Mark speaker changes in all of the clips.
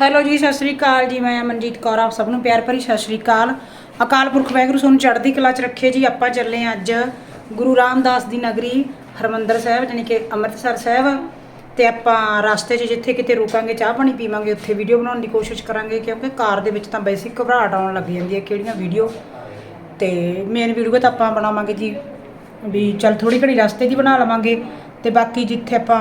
Speaker 1: Hello ਜੀ, ਸਤਿ ਸ੍ਰੀ ਅਕਾਲ ਜੀ, ਮੈਂ ਮਨਜੀਤ ਕੌਰ, ਆਪ ਸਭ ਨੂੰ ਪਿਆਰ ਭਰੀ ਸਤਿ ਸ੍ਰੀ ਅਕਾਲ। ਅਕਾਲ ਪੁਰਖ ਵਾਹਿਗੁਰੂ ਤੁਹਾਨੂੰ ਚੜ੍ਹਦੀ ਕਲਾ ਚ ਰੱਖੇ ਜੀ, ਆਪਾਂ ਚੱਲੇ ਹਾਂ ਅੱਜ ਗੁਰੂ ਰਾਮਦਾਸ ਦੀ ਨਗਰੀ ਹਰਮੰਦਰ ਸਾਹਿਬ, ਜਾਣੀ ਕਿ ਅੰਮ੍ਰਿਤਸਰ ਸਾਹਿਬ। ਤੇ ਆਪਾਂ ਰਸਤੇ 'ਚ ਜਿੱਥੇ ਕਿਤੇ ਰੁਕਾਂਗੇ, ਚਾਹ ਪਾਣੀ ਪੀਵਾਂਗੇ, ਉੱਥੇ ਵੀਡੀਓ ਬਣਾਉਣ ਦੀ ਕੋਸ਼ਿਸ਼ ਕਰਾਂਗੇ, ਕਿਉਂਕਿ ਕਾਰ ਦੇ ਵਿੱਚ ਤਾਂ ਬੇਸਿਕ ਘਬਰਾਹਟ ਆਉਣ ਲੱਗ ਜਾਂਦੀ ਹੈ ਕਿਹੜੀਆਂ ਵੀਡੀਓ ਤੇ ਮੇਨ ਵੀਡੀਓ ਤਾਂ ਆਪਾਂ ਬਣਾਵਾਂਗੇ ਜੀ, ਵੀ ਚੱਲ ਥੋੜੀ ਘੜੀ ਰਸਤੇ ਦੀ ਬਣਾ ਲਵਾਂਗੇ। ਤੇ ਬਾਕੀ ਜਿੱਥੇ ਆਪਾਂ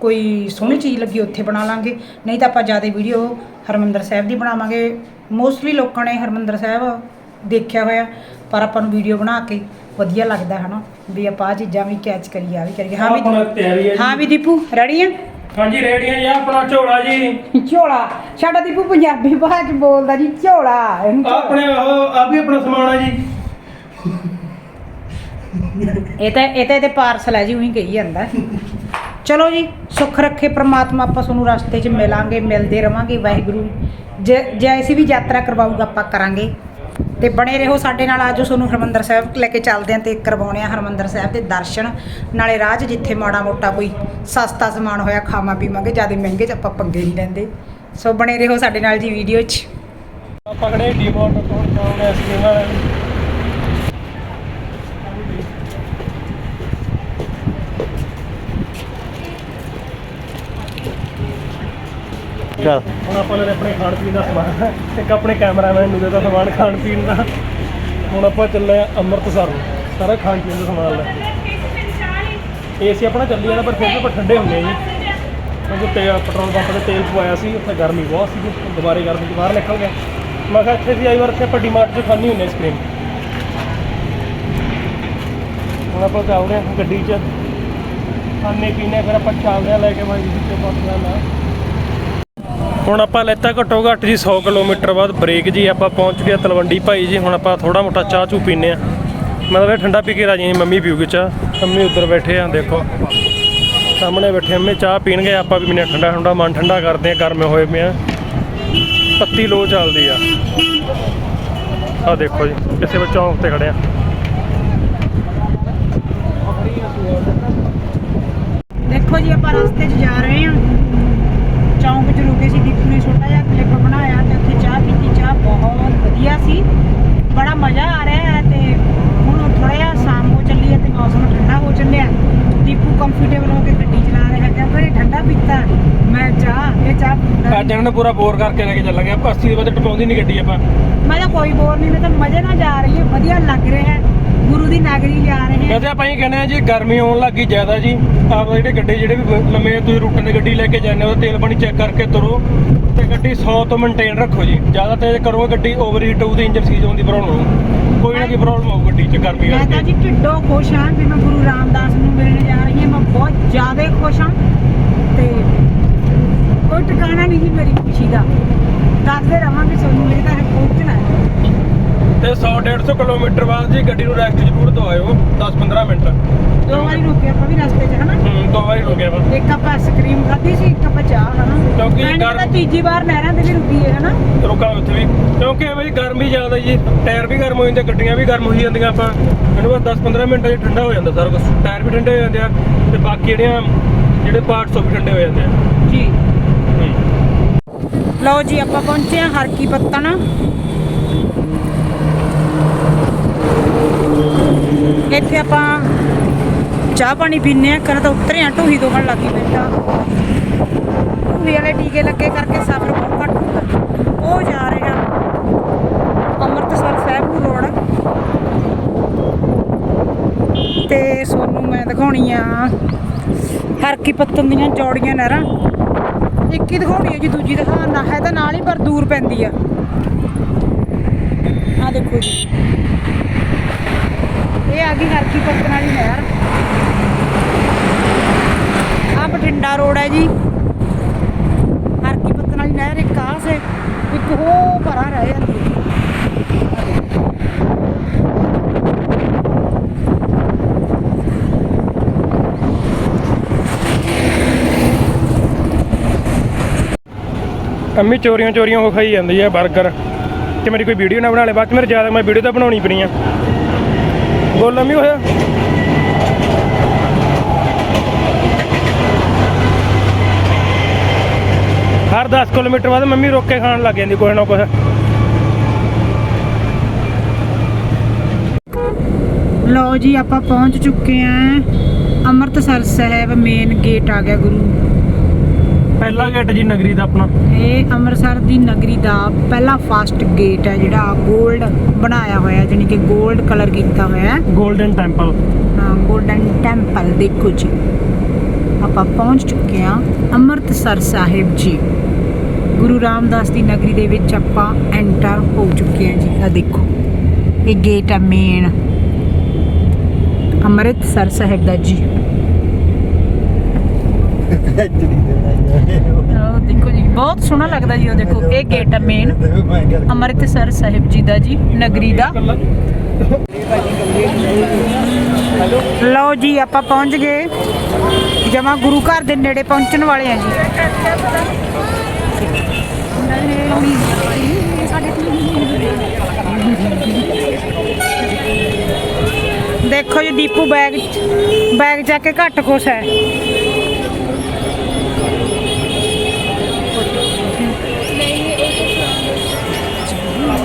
Speaker 1: ਕੋਈ ਸੋਹਣੀ ਚੀਜ਼ ਲੱਗੀ ਉੱਥੇ ਬਣਾ ਲਾਂਗੇ। ਨਹੀਂ ਤਾਂ ਆਪਾਂ ਜ਼ਿਆਦਾ ਵੀਡੀਓ ਹਰਮੰਦਰ ਸਾਹਿਬ ਦੀ ਬਣਾਵਾਂਗੇ। ਮੋਸਟਲੀ ਲੋਕਾਂ ਨੇ ਹਰਮੰਦਰ ਸਾਹਿਬ ਦੇਖਿਆ ਹੋਇਆ ਪਰ ਆਪਾਂ ਨੂੰ ਵੀਡੀਓ ਬਣਾ ਕੇ ਵਧੀਆ ਲੱਗਦਾ ਹਨਾ? ਵੀ ਆਪਾਂ ਆਹ ਚੀਜ਼ਾਂ ਵੀ ਕੈਚ ਕਰੀਏ ਆ ਵੀ ਕਰੀਏ। ਹਾਂ
Speaker 2: ਆਪਣਾ
Speaker 1: ਵੀ
Speaker 2: ਤਿਆਰੀ ਹੈ ਜੀ।
Speaker 1: ਹਾਂ ਵੀ ਦੀਪੂ ਰੈਡੀ ਆ?
Speaker 2: ਹਾਂਜੀ ਰੈਡੀਆਂ ਜੀ ਆਹ ਆਪਣਾ ਝੋਲਾ ਜੀ।
Speaker 1: ਝੋਲਾ? ਸਾਡਾ ਦੀਪੂ ਪੰਜਾਬੀ ਭਾਸ਼ਾ ਚ ਬੋਲਦਾ ਜੀ ਝੋਲਾ। ਇਹਨੂੰ
Speaker 2: ਆਹ ਆਪਣੇ ਉਹ ਆ ਵੀ ਆਪਣਾ ਸਮਾਨ ਆ ਜੀ।
Speaker 1: ਇਹ ਤਾਂ ਇਹ ਤਾਂ ਇਹਦੇ ਪਾਰਸਲ ਹੈ ਜੀ ਉਹੀ ਕਹੀ ਜਾਂਦਾ। ਚਲੋ ਜੀ, ਸੁੱਖ ਰੱਖੇ ਪ੍ਰਮਾਤਮਾ, ਆਪਾਂ ਤੁਹਾਨੂੰ ਰਸਤੇ 'ਚ ਮਿਲਾਂਗੇ, ਮਿਲਦੇ ਰਵਾਂਗੇ, ਵਾਹਿਗੁਰੂ ਜੇ। ਜੇ ਅਸੀਂ ਵੀ ਯਾਤਰਾ ਕਰਵਾਊਗਾ, ਆਪਾਂ ਕਰਾਂਗੇ। ਤੇ ਬਣੇ ਰਹੋ ਸਾਡੇ ਨਾਲ ਅੱਜ ਤੁਹਾਨੂੰ ਹਰਮੰਦਰ ਸਾਹਿਬ ਲੈ ਕੇ ਚੱਲਦੇ ਆਂ ਤੇ ਕਰਵਾਉਣੇ ਆ ਹਰਮੰਦਰ ਸਾਹਿਬ ਦੇ ਦਰਸ਼ਨ। ਨਾਲੇ ਰਾਹ 'ਚ ਜਿੱਥੇ ਮਾੜਾ ਮੋਟਾ ਕੋਈ ਸਸਤਾ ਸਮਾਨ ਹੋਇਆ, ਖਾਵਾਂ ਪੀਵਾਂਗੇ, ਜ਼ਿਆਦਾ ਮਹਿੰਗੇ 'ਚ ਆਪਾਂ ਪੰਗੇ ਨਹੀਂ ਲੈਂਦੇ। ਸੋ ਬਣੇ ਰਹੋ ਸਾਡੇ ਨਾਲ ਜੀ ਵੀਡੀਓ 'ਚ।
Speaker 2: ਆਪਾਂ ਕਿਹੜੇ ਤੋਂ ਜਾਉਂਗੇ ਆਈਸਕ੍ਰੀਮ ਵਾਲੇ
Speaker 3: ਚੱਲ
Speaker 2: ਹੁਣ ਆਪਾਂ ਨੇ ਆਪਣੇ ਖਾਣ ਪੀਣ ਦਾ ਸਮਾਨ। ਇੱਕ ਆਪਣੇ ਕੈਮਰਾਮੈਨ ਨੂੰ ਦੇਤਾ ਸਮਾਨ ਖਾਣ ਪੀਣ ਦਾ। ਹੁਣ ਆਪਾਂ ਚੱਲੇ ਆ ਅੰਮ੍ਰਿਤਸਰ ਨੂੰ। ਸਾਰਾ ਖਾਣ ਪੀਣ ਦਾ ਸਮਾਨ ਲੈ ਕੇ। ਏਸੀ ਆਪਣਾ ਚੱਲੀ ਜਾਂਦਾ ਪਰ ਫਿਰ ਵੀ ਆਪਾਂ ਠੰਡੇ ਹੁੰਦੇ ਆ ਜੀ। ਕਿਉਂਕਿ ਤੇ ਪੈਟਰੋਲ ਪੰਪ ਤੇ ਤੇਲ ਪਵਾਇਆ ਸੀ, ਉੱਥੇ ਗਰਮੀ ਬਹੁਤ ਸੀ ਦੁਬਾਰੇ ਗਰਮੀ ਚ ਬਾਹਰ ਨਿਕਲ ਗਏ ਮੈਂ ਕਿਹਾ ਇੱਥੇ ਵੀ ਆਈ ਵਾਰ ਇੱਥੇ ਆਪਾਂ ਡੀਮਾਰਟ 'ਚ ਖਾਣੀ ਹੁੰਦੀ ਆਈਸਕ੍ਰੀਮ ਹੁਣ ਆਪਾਂ ਚੱਲਦੇ ਹਾਂ ਗੱਡੀ 'ਚ। ਖਾਣੇ ਪੀਣੇ ਫਿਰ ਆਪਾਂ ਚੱਲਦੇ ਹਾਂ ਲੈ ਕੇ ਮਾਈ ਜੀ ਤੇ ਪਹੁੰਚਣਾ ਨਾ ਹੁਣ ਆਪਾਂ ਲੈਤਾ ਘੱਟੋ ਘੱਟ ਜੀ 100 ਕਿਲੋਮੀਟਰ ਬਾਅਦ ਬ੍ਰੇਕ ਜੀ ਆਪਾਂ ਪਹੁੰਚ ਗਏ ਤਲਵੰਡੀ ਭਾਈ ਜੀ ਹੁਣ ਆਪਾਂ ਥੋੜਾ ਮੋਟਾ ਚਾਹ ਚੂ ਪੀਨੇ ਆ। ਮੈਂ ਤਾਂ ਠੰਡਾ ਪੀ ਕੇ ਰਾਜੀ ਹਾਂ, ਮੰਮੀ ਪੀਊਗੀ ਚਾਹ। ਮੰਮੀ ਉੱਧਰ ਬੈਠੇ ਆ ਦੇਖੋ। ਸਾਹਮਣੇ ਬੈਠੇ ਅੰਮੇ ਚਾਹ ਪੀਣਗੇ ਆਪਾਂ ਵੀ ਪੀਨੇ ਠੰਡਾ ਠੰਡਾ ਮਨ ਠੰਡਾ ਕਰਦੇ ਆ ਗਰਮੇ ਹੋਏ ਪਏ ਆ। ਪੱਤੀ ਲੋ ਚੱਲਦੀ ਆ। ਆ ਦੇਖੋ ਜੀ ਕਿਸੇ ਵਿੱਚ ਚੌਂਕ ਤੇ ਖੜੇ ਆ।
Speaker 1: ਦੇਖੋ ਜੀ ਆਪਾਂ ਰਸਤੇ 'ਚ ਜਾ ਰਹੇ ਹਾਂ ਚੌਂਕ ਰੁਕੇ ਸੀ ਦੀਪੂ ਨੇ ਛੋਟਾ ਜਿਹਾ ਕਲਿੱਪ ਬਣਾਇਆ ਤੇ ਉੱਥੇ ਚਾਹ ਪੀਤੀ ਚਾਹ ਬਹੁਤ ਵਧੀਆ ਸੀ। ਬੜਾ ਮਜ਼ਾ ਆ ਰਿਹਾ ਹੈ ਤੇ ਹੁਣ ਥੋੜਾ ਜਿਹਾ ਸ਼ਾਮ ਹੋ ਚੱਲੀ ਹੈ ਤੇ ਮੌਸਮ ਠੰਡਾ ਹੋ ਚੱਲਿਆ। ਦੀਪੂ ਕੰਫਰਟੇਬਲ ਹੋ ਕੇ ਗੱਡੀ ਚਲਾ ਰਿਹਾ ਹੈ ਇਹ ਠੰਡਾ ਪੀਤਾ? ਮੈਂ ਚਾਹ ਇਹ ਚਾਹ ਪੀਂਦਾ
Speaker 2: ਅੱਜ ਇਹਨਾਂ ਨੇ ਪੂਰਾ ਬੋਰ ਕਰਕੇ ਲੈ ਕੇ ਚੱਲਾਂਗੇ ਆਪਾਂ 80 ਦੇ ਟਪਾਉਂਦੀ ਨਹੀਂ ਗੱਡੀ ਆਪਾਂ।
Speaker 1: ਮੈਂ ਤਾਂ ਕੋਈ ਬੋਰ ਨਹੀਂ ਮੈਂ ਤਾਂ ਮਜ਼ੇ ਨਾਲ ਜਾ ਰਹੀ ਹੈ ਵਧੀਆ ਲੱਗ ਰਿਹਾ ਹੈ। ਗੁਰੂ ਦੀ ਨਗਰੀ ਜਾ ਰਹੇ ਹਾਂ।
Speaker 2: ਵੈਸੇ ਆਪਾਂ ਇਹ ਕਹਿੰਦੇ ਆ ਜੀ ਗਰਮੀ ਆਉਣ ਲੱਗੀ ਜ਼ਿਆਦਾ ਜੀ। ਆਪ ਜਿਹੜੇ ਗੱਡੀ ਜਿਹੜੇ ਵੀ ਲੰਮੇ ਤੁਸੀਂ ਰੂਟਾਂ ਦੀ ਗੱਡੀ ਲੈ ਕੇ ਜਾਂਦੇ ਹੋ ਤੇਲ ਪਾਣੀ ਚੈੱਕ ਕਰਕੇ ਤੁਰੋ ਤੇ ਗੱਡੀ 100 ਤੋਂ ਮੇਨਟੇਨ ਰੱਖੋ ਜੀ। ਜ਼ਿਆਦਾ ਤੇਜ਼ ਕਰੋਗੇ ਗੱਡੀ ਓਵਰ ਹੀਟ ਹੋਊ ਤੇ ਇੰਜਨ ਸੀਜ਼ ਹੋਣ ਦੀ ਪ੍ਰੋਬਲਮ ਹੋਊ। ਕੋਈ ਨਾ ਕੋਈ ਪ੍ਰੋਬਲਮ ਆਊ ਗੱਡੀ 'ਚ ਗਰਮੀ
Speaker 1: ਮੈਂ ਤਾਂ
Speaker 2: ਕਰਕੇ।
Speaker 1: ਜੀ ਢਿੱਡੋਂ ਖੁਸ਼ ਹਾਂ ਵੀ ਮੈਂ ਗੁਰੂ ਰਾਮਦਾਸ ਨੂੰ ਮਿਲਣ ਜਾ ਰਹੀ ਹਾਂ। ਮੈਂ ਬਹੁਤ ਜ਼ਿਆਦਾ ਖੁਸ਼ ਹਾਂ ਤੇ ਕੋਈ ਟਿਕਾਣਾ ਨਹੀਂ ਜੀ ਮੇਰੀ ਖੁਸ਼ੀ ਦਾ। ਦੱਸਦੇ ਰਵਾਂਗੇ ਤੁਹਾਨੂੰ ਇਹ ਤਾਂ ਹੈ ਪਹੁੰਚਣਾ ਹੈ।
Speaker 2: ਤੇ 100 150 ਕਿਲੋਮੀਟਰ ਬਾਅਦ ਜੀ ਗੱਡੀ ਨੂੰ ਰੈਸਟ ਜ਼ਰੂਰ ਦਵਾਇਓ 10-15 ਮਿੰਟ।
Speaker 1: ਦੋ ਵਾਰੀ ਰੁਕੇ ਆਪਾਂ ਵੀ ਰਸਤੇ 'ਚ ਹਨਾ?
Speaker 2: ਹੂੰ ਦੋ ਵਾਰੀ ਰੁਕਿਆ ਵਾ
Speaker 1: ਇੱਕ ਆਪਾਂ ਆਈਸਕ੍ਰੀਮ ਖਾਧੀ ਸੀ ਇੱਕ ਆਪਾਂ ਚਾਹ ਹਨਾ?
Speaker 2: ਕਿਉਂਕਿ
Speaker 1: ਮੈਂ
Speaker 2: ਗਰ-
Speaker 1: ਤਾਂ ਤੀਜੀ ਵਾਰ ਨਹਿਰਾਂ ਤੇ ਵੀ ਰੁਕੀ ਹੈ ਹਨਾ?
Speaker 2: ਰੁਕਾਂ ਉੱਥੇ ਵੀ। ਕਿਉਂਕਿ ਜੀ ਗਰਮੀ ਜ਼ਿਆਦਾ ਜੀ ਟਾਇਰ ਵੀ ਗਰਮ ਹੋ ਜਾਂਦੇ ਗੱਡੀਆਂ ਵੀ ਗਰਮ ਹੋਈ ਜਾਂਦੀਆਂ ਆਪਾਂ। ਇਹਨੂੰ ਬਸ 10-15 ਮਿੰਟ 'ਚ ਠੰਡਾ ਹੋ ਜਾਂਦਾ ਸਾਰਾ ਕੁਝ ਟਾਇਰ ਵੀ ਠੰਡੇ ਹੋ ਜਾਂਦੇ ਆ ਤੇ ਬਾਕੀ ਜਿਹੜੀਆਂ ਜਿਹੜੇ ਪਾਰਟਸ ਉਹ ਵੀ ਠੰਡੇ ਹੋ ਜਾਂਦੇ ਆ।
Speaker 1: ਜੀ।
Speaker 2: ਹੂੰ।
Speaker 1: ਲਓ ਜੀ ਆਪਾਂ ਪਹੁੰਚੇ ਹਾਂ ਹਰਕੀ ਪੱਤਨ ਇੱਥੇ ਆਪਾਂ ਚਾਹ ਪਾਣੀ ਪੀਨੇ ਆ ਕਰ ਤਾਂ ਉਤਰੇ ਆ ਢੂਹੀ ਦੋਹਣ ਲੱਗੀ ਬੈਠਾ ਢੂਹੀ ਵਾਲੇ ਟੀਕੇ ਲੱਗੇ ਕਰਕੇ ਸਫ਼ਰ ਬਹੁਤ ਘੱਟ ਹੁੰਦਾ ਉਹ ਜਾ ਰਹੇ ਆ ਅੰਮ੍ਰਿਤਸਰ ਸਾਹਿਬ ਨੂੰ ਰੋਡ। ਤੇ ਸੋਨੂੰ ਮੈਂ ਦਿਖਾਉਣੀ ਆ ਹਰਕੀ ਪੱਤਨ ਦੀਆਂ ਜੋੜੀਆਂ ਨਹਿਰਾਂ। ਇੱਕ ਹੀ ਦਿਖਾਉਣੀ ਹੈ ਜੀ, ਦੂਜੀ ਦਿਖਾਉਣਾ ਹੈ ਤਾਂ ਨਾਲ ਹੀ, ਪਰ ਦੂਰ ਪੈਂਦੀ ਆ। ਆ ਦੇਖੋ ਜੀ। ਇਹ ਆ ਗਈ ਹਰਕੀ ਪੱਤਨ ਵਾਲੀ ਨਹਿਰ। ਆ ਬਠਿੰਡਾ ਰੋਡ ਹੈ ਜੀ। ਹਰਕੀ ਪੱਤਨ ਵਾਲੀ ਨਹਿਰ ਇੱਕ ਆਹ ਸੇ ਇੱਕ ਉਹ ਭਰਾ ਰਹਿ ਜਾਂਦੀ
Speaker 2: ਅੰਮੀ ਚੋਰੀਆਂ ਚੋਰੀਆਂ ਹੋ ਖਾਈ ਜਾਂਦੀ ਆ 버ਗਰ ਤੇ ਮੇਰੀ ਕੋਈ ਵੀਡੀਓ ਨਾ ਬਣਾ ਲੈ, ਬਾਕੀ ਮੇਰੇ ਜ਼ਿਆਦਾ ਮੈਂ ਵੀਡੀਓ ਤਾਂ ਬਣਾਉਣੀ ਪਣੀ ਆ। ਬੋਲ ਅੰਮੀ ਹੋਇਆ? ਹਰ 10 ਕਿਲੋਮੀਟਰ ਬਾਅਦ ਮੰਮੀ ਰੋਕ ਕੇ ਖਾਣ ਲੱਗ ਜਾਂਦੀ ਕੁਛ ਨਾ ਕੁਛ।
Speaker 1: ਲਓ ਜੀ, ਆਪਾਂ ਪਹੁੰਚ ਚੁੱਕੇ ਆਂ ਅੰਮ੍ਰਿਤਸਰ ਸਾਹਿਬ ਮੇਨ ਗੇਟ ਆ ਗਿਆ ਗੁਰੂ।
Speaker 2: ਪਹਿਲਾ ਗੇਟ ਜੀ ਨਗਰੀ ਦਾ ਆਪਣਾ?
Speaker 1: ਇਹ ਅੰਮ੍ਰਿਤਸਰ ਦੀ ਨਗਰੀ ਦਾ ਪਹਿਲਾ ਫਾਸਟ ਗੇਟ ਹੈ ਜਿਹੜਾ ਗੋਲਡ ਬਣਾਇਆ ਹੋਇਆ ਜਾਨੀ ਕਿ ਗੋਲਡ ਕਲਰ ਕੀਤਾ ਹੋਇਆ ਹੈ।
Speaker 2: 골ਡਨ ਟੈਂਪਲ
Speaker 1: ਹਾਂ 골ਡਨ ਟੈਂਪਲ ਦੇਖੋ ਜੀ। ਆਪਾਂ ਪਹੁੰਚ ਚੁੱਕੇ ਹਾਂ ਅੰਮ੍ਰਿਤਸਰ ਸਾਹਿਬ ਜੀ। ਗੁਰੂ ਰਾਮਦਾਸ ਦੀ ਨਗਰੀ ਦੇ ਵਿੱਚ ਆਪਾਂ ਐਂਟਰ ਹੋ ਚੁੱਕੇ ਹਾਂ ਜੀ। ਆ ਦੇਖੋ ਇਹ ਗੇਟ ਹੈ ਮੇਨ ਅੰਮ੍ਰਿਤਸਰ ਸਾਹਿਬ ਦਾ ਜੀ। ਉਹ ਦੇਖੋ ਜੀ, ਬਹੁਤ ਸੋਹਣਾ ਲੱਗਦਾ ਜੀ ਉਹ ਦੇਖੋ, ਇਹ ਗੇਟ ਹੈ ਮੇਨ ਅੰਮ੍ਰਿਤਸਰ ਸਾਹਿਬ ਜੀ ਦਾ ਜੀ, ਨਗਰੀ ਦਾ। ਲਓ ਜੀ, ਆਪਾਂ ਪਹੁੰਚ ਗਏ। ਜਮਾ ਗੁਰੂ ਘਰ ਦੇ ਨੇੜੇ ਪਹੁੰਚਣ ਵਾਲੇ ਆ ਜੀ। ਦੇਖੋ ਜੀ, ਦੀਪੂ ਬੈਗ ਬੈਗ ਚੱਕ ਕੇ ਘੱਟ ਖੁਸ਼ ਹੈ।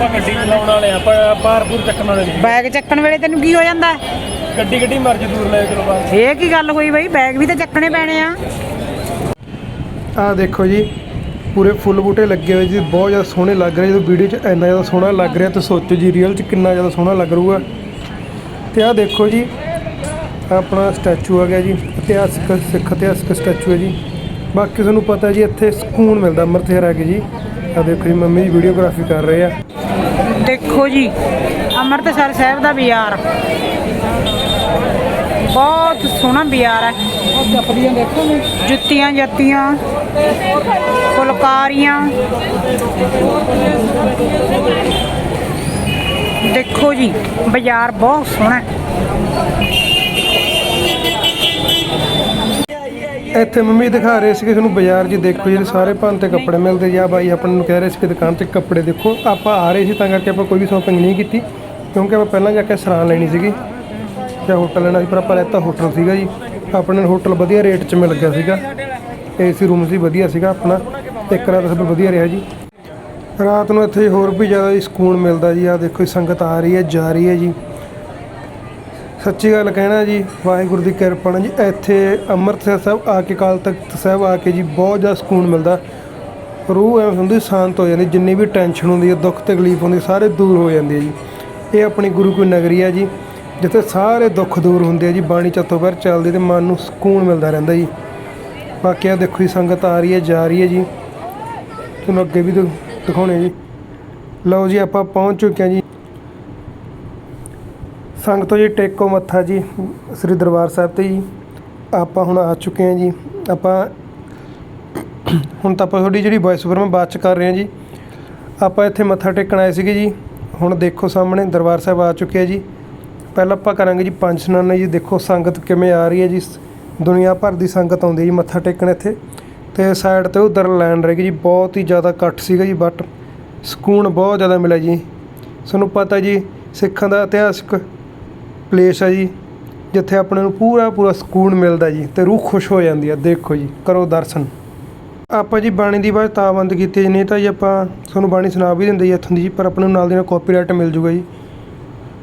Speaker 2: ਆਪਾਂ ਗੱਡੀ ਚਲਾਉਣ ਵਾਲੇ ਆ, ਆਪਾਂ ਬਾਹਰਪੁਰ ਚੱਕਣ ਵਾਲੇ ਨਹੀਂ।
Speaker 1: ਬੈਗ ਚੱਕਣ ਵੇਲੇ ਤੈਨੂੰ ਕੀ ਹੋ ਜਾਂਦਾ? ਹੈ?
Speaker 2: ਗੱਡੀ ਗੱਡੀ ਮਰਜ਼ੀ ਦੂਰ ਲੈ ਚਲੋ ਬਾਹਰ।
Speaker 1: ਇਹ ਕੀ ਗੱਲ ਹੋਈ ਬਈ? ਬੈਗ ਵੀ ਤਾਂ ਚੱਕਣੇ ਪੈਣੇ ਆ।
Speaker 3: ਆ ਦੇਖੋ ਜੀ ਪੂਰੇ ਫੁੱਲ ਬੂਟੇ ਲੱਗੇ ਹੋਏ ਜੀ ਬਹੁਤ ਜ਼ਿਆਦਾ ਸੋਹਣੇ ਲੱਗ ਰਹੇ ਜਦੋਂ ਵੀਡੀਓ 'ਚ ਇੰਨਾ ਜ਼ਿਆਦਾ ਸੋਹਣਾ ਲੱਗ ਰਿਹਾ ਤਾਂ ਸੋਚੋ ਜੀ ਰੀਅਲ 'ਚ ਕਿੰਨਾ ਜ਼ਿਆਦਾ ਸੋਹਣਾ ਲੱਗ ਰਹੂਗਾ। ਤੇ ਆ ਦੇਖੋ ਜੀ ਆਹ ਆਪਣਾ ਸਟੈਚੂ ਆ ਗਿਆ ਜੀ ਇਤਿਹਾਸਕ ਸਿੱਖ ਇਤਿਹਾਸਕ ਸਟੈਚੂ ਹੈ ਜੀ। ਬਾਕੀ ਤੁਹਾਨੂੰ ਪਤਾ ਜੀ ਇੱਥੇ ਸਕੂਨ ਮਿਲਦਾ ਅੰਮ੍ਰਿਤਸਰ ਆ ਕੇ ਜੀ। ਆ ਦੇਖੋ ਜੀ ਮੰਮੀ ਜੀ ਵੀਡੀਓਗ੍ਰਾਫੀ ਕਰ ਰਹੇ ਆ।
Speaker 1: ਦੇਖੋ ਜੀ, ਅੰਮ੍ਰਿਤਸਰ ਸਾਹਿਬ ਦਾ ਬਾਜ਼ਾਰ। ਬਹੁਤ ਸੋਹਣਾ ਬਾਜ਼ਾਰ ਹੈ। ਜੁੱਤੀਆਂ ਜੱਤੀਆਂ, ਫੁਲਕਾਰੀਆਂ। ਦੇਖੋ ਜੀ, ਬਾਜ਼ਾਰ ਬਹੁਤ ਸੋਹਣਾ
Speaker 3: ਇੱਥੇ ਮੰਮੀ ਦਿਖਾ ਰਹੇ ਸੀ ਕਿ ਤੁਹਾਨੂੰ ਬਾਜ਼ਾਰ 'ਚ ਦੇਖੋ ਜਿਹੜੇ ਸਾਰੇ ਭਾਂ ਤੇ ਕੱਪੜੇ ਮਿਲਦੇ ਜਾਂ। ਬਾਈ ਆਪਾਂ ਨੂੰ ਕਹਿ ਰਹੇ ਸੀ ਕਿ ਦੁਕਾਨ ਤੇ ਕੱਪੜੇ ਦੇਖੋ। ਆਪਾਂ ਆ ਰਹੇ ਸੀ ਤਾਂ ਕਰਕੇ ਆਪਾਂ ਕੋਈ ਵੀ ਸ਼ਾਪਿੰਗ ਨਹੀਂ ਕੀਤੀ, ਕਿਉਂਕਿ ਆਪਾਂ ਪਹਿਲਾਂ ਜਾ ਕੇ ਸਰਾਂ ਲੈਣੀ ਸੀਗੀ। ਜਾਂ ਹੋਟਲ ਲੈਣਾ ਸੀ, ਪਰ ਆਪਾਂ ਲੈਤਾ ਹੋਟਲ ਸੀਗਾ ਜੀ। ਆਪਣੇ ਨੂੰ ਹੋਟਲ ਵਧੀਆ ਰੇਟ 'ਚ ਮਿਲ ਗਿਆ ਸੀਗਾ। ਏਸੀ ਰੂਮ ਸੀ, ਵਧੀਆ ਸੀਗਾ ਆਪਣਾ। ਇੱਕ ਰਾਤ ਸਭ ਵਧੀਆ ਰਿਹਾ ਜੀ। ਰਾਤ ਨੂੰ ਇੱਥੇ ਹੋਰ ਵੀ ਜ਼ਿਆਦਾ ਸਕੂਨ ਮਿਲਦਾ ਜੀ। ਆ ਦੇਖੋ ਜੀ, ਸੰਗਤ ਆ ਰਹੀ ਹੈ, ਜਾ ਰਹੀ ਹੈ ਜੀ। ਸੱਚੀ ਗੱਲ ਕਹਿਣਾ ਜੀ, ਵਾਹਿਗੁਰੂ ਦੀ ਕਿਰਪਾ ਨਾਲ ਜੀ, ਇੱਥੇ ਅੰਮ੍ਰਿਤਸਰ ਸਾਹਿਬ ਆ ਕੇ ਕਾਲ ਤਖਤ ਸਾਹਿਬ ਆ ਕੇ ਜੀ, ਬਹੁਤ ਜ਼ਿਆਦਾ ਸਕੂਨ ਮਿਲਦਾ। ਰੂਹ ਐਵੇਂ ਹੁੰਦੀ ਸ਼ਾਂਤ ਹੋ ਜਾਂਦੀ, ਜਿੰਨੀ ਵੀ ਟੈਨਸ਼ਨ ਹੁੰਦੀ ਹੈ, ਦੁੱਖ ਤਕਲੀਫ ਹੁੰਦੀ, ਸਾਰੇ ਦੂਰ ਹੋ ਜਾਂਦੇ ਆ ਜੀ। ਇਹ ਆਪਣੀ ਗੁਰੂ ਕੀ ਨਗਰੀ ਹੈ ਜੀ, ਜਿੱਥੇ ਸਾਰੇ ਦੁੱਖ ਦੂਰ ਹੁੰਦੇ ਆ ਜੀ, ਬਾਣੀ ਚੱਤੋਂ ਬਾਹਰ ਚੱਲਦੀ ਤੇ ਮਨ ਨੂੰ ਸਕੂਨ ਮਿਲਦਾ ਰਹਿੰਦਾ ਜੀ। ਬਾਕੀ ਆ ਦੇਖੋ ਜੀ, ਸੰਗਤ ਆ ਰਹੀ ਹੈ, ਜਾ ਰਹੀ ਹੈ ਜੀ। ਤੁਹਾਨੂੰ ਅੱਗੇ ਵੀ ਦਿ- ਦਿਖਾਉਣੇ ਜੀ। ਲਓ ਜੀ, ਆਪਾਂ ਪਹੁੰਚ ਚੁੱਕੇ ਹਾਂ ਜੀ। ਸੰਗਤੋ ਜੀ ਟੇਕੋ ਮੱਥਾ ਜੀ, ਸ੍ਰੀ ਦਰਬਾਰ ਸਾਹਿਬ ਤੇ ਜੀ, ਆਪਾਂ ਹੁਣ ਆ ਚੁੱਕੇ ਹਾਂ ਜੀ। ਆਪਾਂ ਹੁਣ ਤਾਂ ਆਪਾਂ ਤੁਹਾਡੀ ਜਿਹੜੀ ਵੌਇਸ ਓਵਰ ਮੈਂ ਬਾਅਦ ਚ ਕਰ ਰਹੇ ਹਾਂ ਜੀ। ਆਪਾਂ ਇੱਥੇ ਮੱਥਾ ਟੇਕਣ ਆਏ ਸੀਗੇ ਜੀ। ਹੁਣ ਦੇਖੋ ਸਾਹਮਣੇ ਦਰਬਾਰ ਸਾਹਿਬ ਆ ਚੁੱਕੇ ਆ ਜੀ। ਪਹਿਲਾਂ ਆਪਾਂ ਕਰਾਂਗੇ ਜੀ ਪੰਜ ਸਨਾਨਾ ਜੀ। ਦੇਖੋ ਸੰਗਤ ਕਿਵੇਂ ਆ ਰਹੀ ਹੈ ਜੀ। ਦੁਨੀਆ ਭਰ ਦੀ ਸੰਗਤ ਆਉਂਦੀ ਹੈ ਜੀ ਮੱਥਾ ਟੇਕਣ ਇੱਥੇ। ਤੇ ਸਾਈਡ ਤੇ ਉਧਰ ਲਾਈਨ ਰਹੇਗੀ ਜੀ। ਬਹੁਤ ਹੀ ਜ਼ਿਆਦਾ ਇਕੱਠ ਸੀਗਾ ਜੀ ਬਟ ਸਕੂਨ ਬਹੁਤ ਜ਼ਿਆਦਾ ਮਿਲਿਆ ਜੀ। ਤੁਹਾਨੂੰ ਪਤਾ ਜੀ, ਸਿੱਖਾਂ ਦਾ ਇਤਿਹਾਸਕ ਪਲੇਸ ਹੈ ਜੀ ਜਿੱਥੇ ਆਪਣੇ ਨੂੰ ਪੂਰਾ ਪੂਰਾ ਸਕੂਨ ਮਿਲਦਾ ਜੀ ਤੇ ਰੂਹ ਖੁਸ਼ ਹੋ ਜਾਂਦੀ ਹੈ ਦੇਖੋ ਜੀ ਕਰੋ ਦਰਸ਼ਨ। ਆਪਾਂ ਜੀ ਬਾਣੀ ਦੀ ਬਾਤ ਤਾਂ ਬੰਦ ਕੀਤੀ ਜੀ, ਨਹੀਂ ਤਾਂ ਜੀ ਆਪਾਂ ਤੁਹਾਨੂੰ ਬਾਣੀ ਸੁਣਾ ਵੀ ਦਿੰਦੇ ਜੀ ਇੱਥੋਂ ਦੀ ਜੀ ਪਰ ਆਪਣੇ ਨੂੰ ਨਾਲ ਦੀ ਨਾਲ ਕਾਪੀਰਾਈਟ ਮਿਲ ਜੂਗਾ ਜੀ।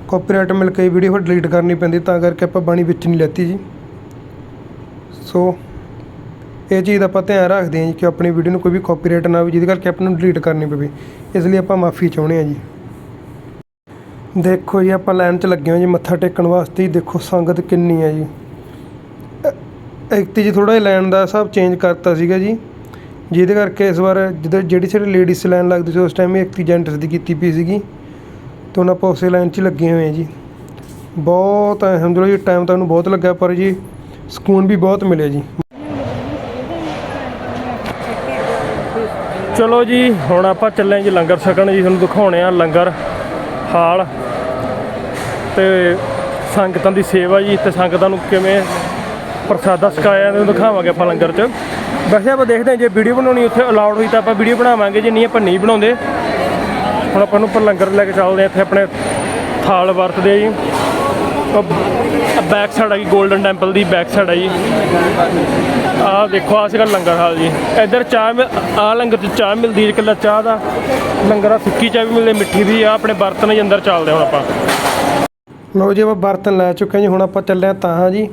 Speaker 3: ਕਾਪੀਰਾਈਟ ਮਿਲ ਕੇ ਵੀਡੀਓ ਫਿਰ ਡਿਲੀਟ ਕਰਨੀ ਪੈਂਦੀ ਤਾਂ ਕਰਕੇ ਆਪਾਂ ਬਾਣੀ ਵਿੱਚ ਨਹੀਂ ਲੈਤੀ ਜੀ। ਸੋ ਇਹ ਚੀਜ਼ ਦਾ ਆਪਾਂ ਧਿਆਨ ਰੱਖਦੇ ਹਾਂ ਜੀ ਕਿ ਆਪਣੀ ਵੀਡੀਓ ਨੂੰ ਕੋਈ ਵੀ ਕਾਪੀਰਾਈਟ ਨਾ ਹੋਵੇ ਜਿਹਦੇ ਕਰਕੇ ਆਪਾਂ ਨੂੰ ਡਿਲੀਟ ਕਰਨੀ ਪਵੇ। ਇਸ ਲਈ ਆਪਾਂ ਮਾਫੀ ਚਾਹੁੰਦੇ ਹਾਂ ਜੀ। ਦੇਖੋ ਜੀ, ਆਪਾਂ ਲਾਈਨ 'ਚ ਲੱਗੇ ਹਾਂ ਜੀ, ਮੱਥਾ ਟੇਕਣ ਵਾਸਤੇ ਜੀ ਦੇਖੋ ਸੰਗਤ ਕਿੰਨੀ ਹੈ ਜੀ। ਇੱਕ ਤੇ ਜੀ ਥੋੜਾ ਜਿਹਾ ਲਾਈਨ ਦਾ ਹਿਸਾਬ ਚੇਂਜ ਕਰਤਾ ਸੀਗਾ ਜੀ, ਜਿਹਦੇ ਕਰਕੇ ਇਸ ਵਾਰ ਜਿੱਦਾਂ ਜਿਹੜੀ ਸਾਡੀ ਲੇਡੀਜ਼ ਲਾਈਨ ਲੱਗਦੀ ਸੀ, ਉਸ ਟਾਈਮ ਵੀ ਇੱਕ ਤੀ ਜੈਂਟਸ ਦੀ ਕੀਤੀ ਪਈ ਸੀਗੀ। ਤੇ ਹੁਣ ਆਪਾਂ ਉਸੇ ਲਾਈਨ 'ਚ ਲੱਗੇ ਹੋਏ ਹਾਂ ਜੀ। ਬਹੁਤ ਸਮਝ ਲਓ ਜੀ ਟਾਈਮ ਤੁਹਾਨੂੰ ਬਹੁਤ ਲੱਗਾ ਪਰ ਜੀ ਸਕੂਨ ਵੀ ਬਹੁਤ ਮਿਲਿਆ ਜੀ।
Speaker 2: ਚਲੋ ਜੀ, ਹੁਣ ਆਪਾਂ ਚੱਲੇ ਜੀ ਲੰਗਰ ਛਕਣ ਜੀ, ਤੁਹਾਨੂੰ ਦਿਖਾਉਣੇ ਆ ਲੰਗਰ। ਹਾਲ ਤੇ ਸੰਗਤਾਂ ਦੀ ਸੇਵਾ ਜੀ ਤੇ ਸੰਗਤਾਂ ਨੂੰ ਕਿਵੇਂ ਪ੍ਰਸਾਦਾ ਛਕਾਇਆ ਜਾਂਦਾ ਦਿਖਾਵਾਂਗੇ ਆਪਾਂ ਲੰਗਰ 'ਚ। ਵੈਸੇ ਆਪਾਂ ਦੇਖਦੇ ਹਾਂ, ਜੇ ਵੀਡੀਓ ਬਣਾਉਣੀ ਉੱਥੇ ਅਲਾਉਡ ਹੋਈ ਤਾਂ ਆਪਾਂ ਵੀਡੀਓ ਬਣਾਵਾਂਗੇ, ਜੇ ਨਹੀਂ ਆਪਾਂ ਨਹੀਂ ਬਣਾਉਂਦੇ, ਹੁਣ ਆਪਾਂ ਨੂੰ ਉੱਪਰ ਲੰਗਰ ਲੈ ਕੇ ਚੱਲਦੇ ਹਾਂ ਇੱਥੇ ਆਪਣੇ ਥਾਲ ਵਰਤਦੇ ਆ ਜੀ। ਬੈਕ ਸਾਈਡ ਆ ਗਈ 골ਡਨ ਟੈਂਪਲ ਦੀ ਬੈਕ ਸਾਈਡ ਆ ਜੀ। ਆਹ ਦੇਖੋ, ਆਹ ਸੀਗਾ ਲੰਗਰ ਹਾਲ ਜੀ। ਇੱਧਰ ਚਾਹ ਆ ਲੰਗਰ 'ਚ ਚਾਹ ਮਿਲਦੀ ਹੈ ਇਕੱਲਾ ਚਾਹ ਦਾ। ਲੰਗਰ ਆ, ਸੁੱਕੀ ਚਾਹ ਵੀ ਮਿਲਦੀ, ਮਿੱਠੀ ਵੀ ਆ, ਆਪਣੇ ਬਰਤਨ ਜੀ ਅੰਦਰ ਚੱਲਦੇ ਹੁਣ ਆਪਾਂ।
Speaker 3: ਲਓ ਜੀ, ਆਪਾਂ ਬਰਤਨ ਲੈ ਚੁੱਕੇ ਹਾਂ ਜੀ, ਹੁਣ ਆਪਾਂ ਚੱਲਿਆ ਤਾਂ ਜੀ।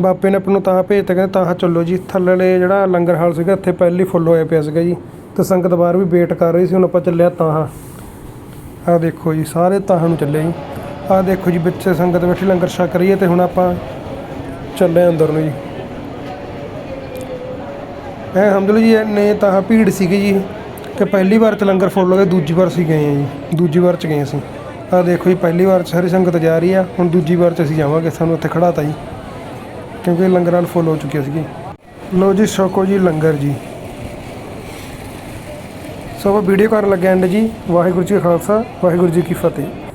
Speaker 3: ਬਾਪੇ ਨੇ ਆਪਾਂ ਨੂੰ ਤਾਂ ਭੇਜਤਾ ਕਹਿੰਦੇ ਤਾਹਾਂ ਚੱਲੋ ਜੀ। ਥੱਲੜੇ ਜਿਹੜਾ ਲੰਗਰ ਹਾਲ ਸੀਗਾ, ਇੱਥੇ ਪਹਿਲੀ ਫੁੱਲ ਹੋਇਆ ਪਿਆ ਸੀਗਾ ਜੀ। ਤੇ ਸੰਗਤ ਬਾਹਰ ਵੀ ਵੇਟ ਕਰ ਰਹੀ ਸੀ, ਹੁਣ ਆਪਾਂ ਚੱਲੇ ਹਾਂ ਤਾਹਾਂ। ਆਹ ਦੇਖੋ ਜੀ, ਸਾਰੇ ਤਾਹਾਂ ਨੂੰ ਚੱਲੇ ਜੀ। ਆਹ ਦੇਖੋ ਜੀ, ਵਿੱਚ ਸੰਗਤ ਬੈਠੀ, ਲੰਗਰ ਛਕ ਰਹੀ ਹੈ ਤੇ ਹੁਣ ਆਪਾਂ ਚੱਲੇ ਅੰਦਰ ਨੂੰ ਜੀ। ਐ ਹਮਦੁਲ ਜੀ ਨੇ ਤਾਂ ਭੀੜ ਸੀਗੀ ਜੀ ਕਿ ਪਹਿਲੀ ਵਾਰ ਚ ਲੰਗਰ ਫੁੱਲ ਹੋ ਗਿਆ ਦੂਜੀ ਵਾਰ ਅਸੀਂ ਗਏ ਆ ਜੀ। ਦੂਜੀ ਵਾਰ ਚ ਗਏ ਅਸੀਂ। ਆਹ ਦੇਖੋ ਜੀ, ਪਹਿਲੀ ਵਾਰ 'ਚ ਸਾਰੀ ਸੰਗਤ ਜਾ ਰਹੀ ਆ, ਹੁਣ ਦੂਜੀ ਵਾਰ ਚ ਅਸੀਂ ਜਾਵਾਂਗੇ, ਸਾਨੂੰ ਉੱਥੇ ਖੜਾਤਾ ਜੀ। ਕਿਉਂਕਿ ਲੰਗਰ ਨਾਲ ਫੁੱਲ ਹੋ ਚੁੱਕਿਆ ਸੀਗੀ। ਲਓ ਜੀ ਛਕੋ ਜੀ ਲੰਗਰ ਜੀ। ਸੋ ਵੀਡੀਓ ਕਰਨ ਲੱਗੇ ਐਂਡ ਜੀ। ਵਾਹਿਗੁਰੂ ਜੀ ਕਾ ਖਾਲਸਾ, ਵਾਹਿਗੁਰੂ ਜੀ ਕੀ ਫਤਿਹ।